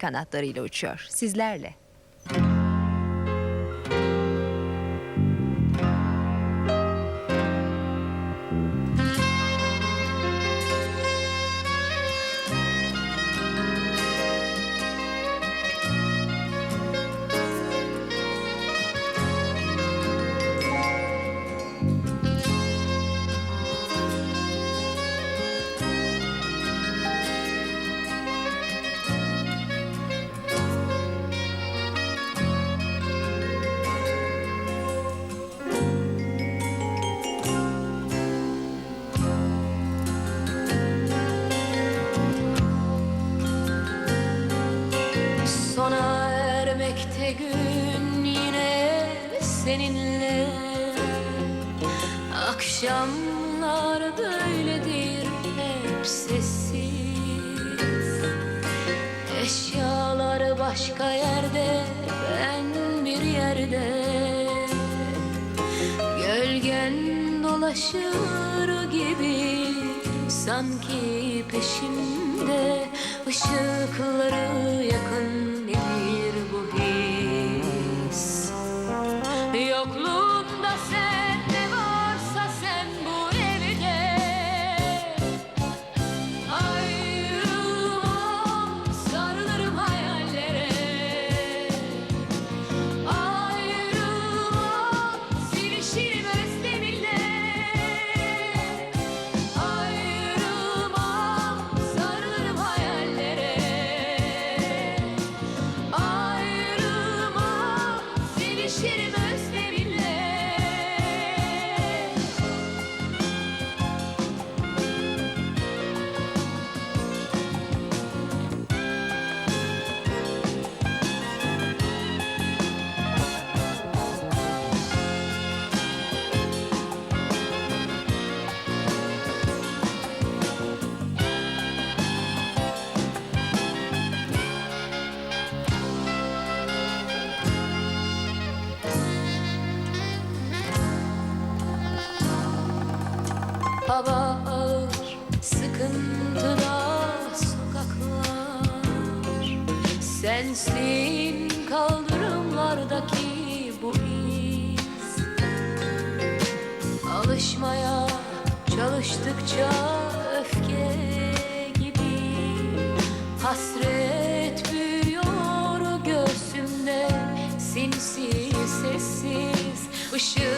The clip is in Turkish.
kanatlarıyla uçuyor sizlerle. Ermekte gün yine seninle. Akşamlar böyledir hep sessiz. Eşyalar başka yerde ben bir yerde. Gölgen dolaşır gibi sanki peşimde. Işıkları yakın gelir Yokluğunda sen Hava ağır, sıkıntıda sokaklar. Sensin kaldırımlardaki bu iz. Alışmaya çalıştıkça öfke gibi. Hasret büyüyor göğsümde sinsi sessiz ışık